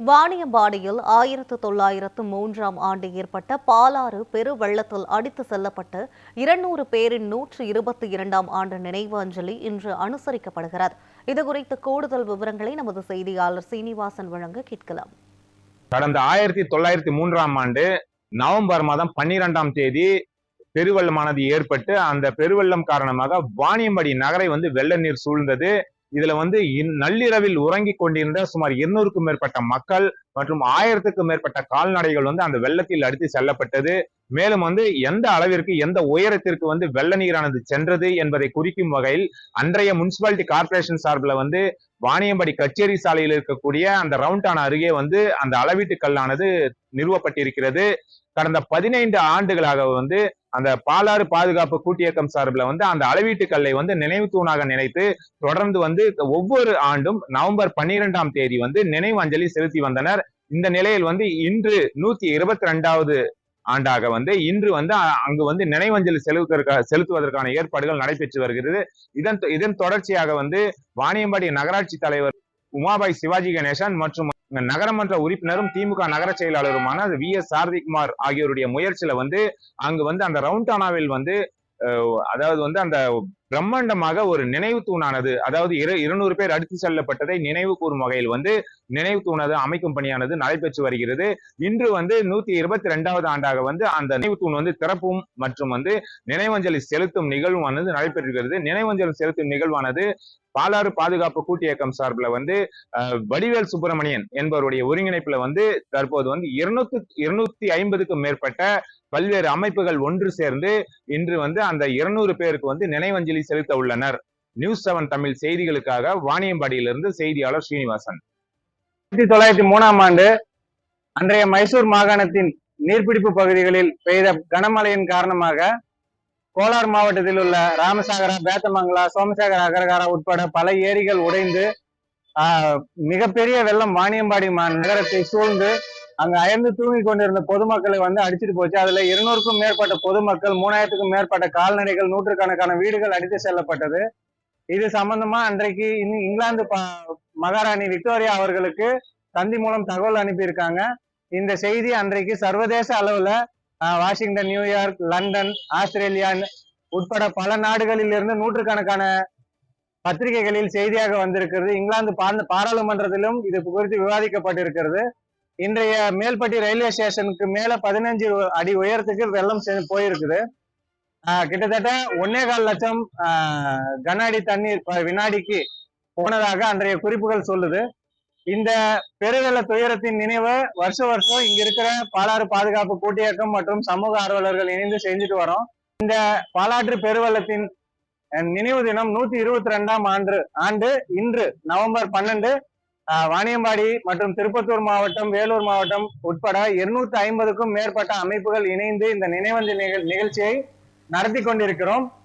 வாணியம்பாடியில் ஆயிரத்து தொள்ளாயிரத்து மூன்றாம் ஆண்டு ஏற்பட்ட பாலாறு பெருவெள்ளத்தில் அடித்து செல்லப்பட்டு இருநூறு பேரின் நூற்று இருபத்தி இரண்டாம் ஆண்டு நினைவு அஞ்சலி இன்று அனுசரிக்கப்படுகிறது. இதுகுறித்து கூடுதல் விவரங்களை நமது செய்தியாளர் சீனிவாசன் வழங்க கேட்கலாம். கடந்த ஆயிரத்தி தொள்ளாயிரத்தி மூன்றாம் ஆண்டு நவம்பர் மாதம் பன்னிரெண்டாம் தேதி பெருவெள்ளமானது ஏற்பட்டு அந்த பெருவெள்ளம் காரணமாக வாணியம்பாடி நகரை வந்து வெள்ள நீர் சூழ்ந்தது. இதுல வந்து நள்ளிரவில் உறங்கிக் கொண்டிருந்த சுமார் இருநூறுக்கும் மேற்பட்ட மக்கள் மற்றும் ஆயிரத்துக்கும் மேற்பட்ட கால்நடைகள் வந்து அந்த வெள்ளத்தில் அடித்து செல்லப்பட்டது. மேலும் வந்து எந்த அளவிற்கு எந்த உயரத்திற்கு வந்து வெள்ள நீரானது சென்றது என்பதை குறிக்கும் வகையில் அன்றைய முனிசிபாலிட்டி கார்ப்பரேஷன் சார்பில் வந்து வாணியம்பாடி கச்சேரி சாலையில் இருக்கக்கூடிய அந்த ரவுண்டான அருகே வந்து அந்த அளவீட்டு கல்லானது நிறுவப்பட்டிருக்கிறது. கடந்த பதினைந்து ஆண்டுகளாக வந்து அந்த பாலாறு பாதுகாப்பு கூட்டியக்கம் சார்பில் வந்து அந்த அளவீட்டு கல்லை வந்து நினைவு தூணாக நினைத்து தொடர்ந்து வந்து ஒவ்வொரு ஆண்டும் நவம்பர் பன்னிரெண்டாம் தேதி வந்து நினைவு அஞ்சலி செலுத்தி வந்தனர். இந்த நிலையில் வந்து இன்று நூத்தி இருபத்தி ரெண்டாவது ஆண்டாக வந்து இன்று வந்து அ- அங்கு வந்து நினைவஞ்சலி செலுத்துவதற்கான செலுத்துவதற்கான ஏற்பாடுகள் நடைபெற்று வருகிறது. இதன் இதன் தொடர்ச்சியாக வந்து வாணியம்பாடி நகராட்சி தலைவர் உமாபாய் சிவாஜி கணேசன் மற்றும் நகரமன்ற உறுப்பினரும் திமுக நகர செயலாளருமான வி எஸ் சாரதிகுமார் ஆகியோருடைய முயற்சியில வந்து அங்கு வந்து அந்த ரவுண்டானாவில் வந்து அதாவது வந்து அந்த பிரம்மாண்டமாக ஒரு நினைவு தூணானது அதாவது இரு இருநூறு பேர் அடித்து செல்லப்பட்டதை நினைவு கூறும் வகையில் வந்து நினைவு தூணது அமைக்கும் பணியானது நடைபெற்று வருகிறது. இன்று வந்து நூத்தி இருபத்தி ரெண்டாவது ஆண்டாக வந்து அந்த நினைவு தூண் வந்து திறப்பும் மற்றும் வந்து நினைவஞ்சலி செலுத்தும் நிகழ்வானது நடைபெறுகிறது. நினைவஞ்சலி செலுத்தும் நிகழ்வானது பாலாறு பாதுகாப்பு கூட்டு இயக்கம் சார்பில் வந்து வடிவேல் சுப்பிரமணியன் என்பவருடைய ஒருங்கிணைப்புல வந்து தற்போது வந்து இருநூத்தி இருநூத்தி ஐம்பதுக்கும் மேற்பட்ட பல்வேறு அமைப்புகள் ஒன்று சேர்ந்து இன்று வந்து அந்த இருநூறு பேருக்கு வந்து நினைவஞ்சலி செலுத்த உள்ளனர். நியூஸ் செவன் தமிழ் செய்திகளுக்காக வாணியம்பாடியிலிருந்து செய்தியாளர் ஸ்ரீனிவாசன். ஆயிரத்தி தொள்ளாயிரத்தி மூணாம் ஆண்டு அன்றைய மைசூர் மாகாணத்தின் நீர்பிடிப்பு பகுதிகளில் பெய்த கனமழையின் காரணமாக கோலார் மாவட்டத்தில் உள்ள ராமசாகரா பேத்தமங்கலா சோமசாகரா அகரகாரா உட்பட பல ஏரிகள் உடைந்து ஆஹ், மிகப்பெரிய வெள்ளம் வாணியம்பாடி மா- நகரத்தை சூழ்ந்து அங்க அயர்ந்து தூங்கி கொண்டிருந்த பொதுமக்களை வந்து அடிச்சிட்டு போச்சு. அதுல இருநூறுக்கும் மேற்பட்ட பொதுமக்கள் மூணாயிரத்துக்கும் மேற்பட்ட கால்நடைகள் நூற்றுக்கணக்கான வீடுகள் அடித்து செல்லப்பட்டது. இது சம்பந்தமா அன்றைக்கு இன்னும் இங்கிலாந்து மகாராணி விக்டோரியா அவர்களுக்கு தந்தி மூலம் தகவல் அனுப்பியிருக்காங்க. இந்த செய்தி அன்றைக்கு சர்வதேச அளவுல ஆஹ், Washington new york London Australia உட்பட பல நாடுகளில் இருந்து நூற்றுக்கணக்கான பத்திரிகைகளில் செய்தியாக வந்திருக்கிறது. இங்கிலாந்து பாராளுமன்றத்திலும் இது குறித்து விவாதிக்கப்பட்டிருக்கிறது. இன்றைய மேல்பட்டி ரயில்வே ஸ்டேஷனுக்கு மேல பதினஞ்சு அடி உயரத்துக்கு வெள்ளம் செ- போயிருக்குது. ஆஹ், கிட்டத்தட்ட ஒன்னே கால் லட்சம் ஆஹ், கன அடி தண்ணீர் வினாடிக்கு போனதாக அன்றைய குறிப்புகள் சொல்லுது. இந்த பெருவெள்ள துயரத்தின் நினைவு வருஷ வருஷம் இங்க இருக்கிற பாலாறு பாதுகாப்பு கூட்டியக்கம் மற்றும் சமூக ஆர்வலர்கள் இணைந்து செஞ்சுட்டு வரோம். இந்த பாலாற்று பெருவெள்ளத்தின் நினைவு தினம் நூத்தி இருபத்தி ரெண்டாம் ஆண்டு ஆண்டு இன்று நவம்பர் பன்னெண்டு வாணியம்பாடி மற்றும் திருப்பத்தூர் மாவட்டம் வேலூர் மாவட்டம் உட்பட இருநூத்தி ஐம்பதுக்கும் மேற்பட்ட அமைப்புகள் இணைந்து இந்த நினைவஞ்சல் நிகழ்- நிகழ்ச்சியை நடத்தி கொண்டிருக்கிறோம்.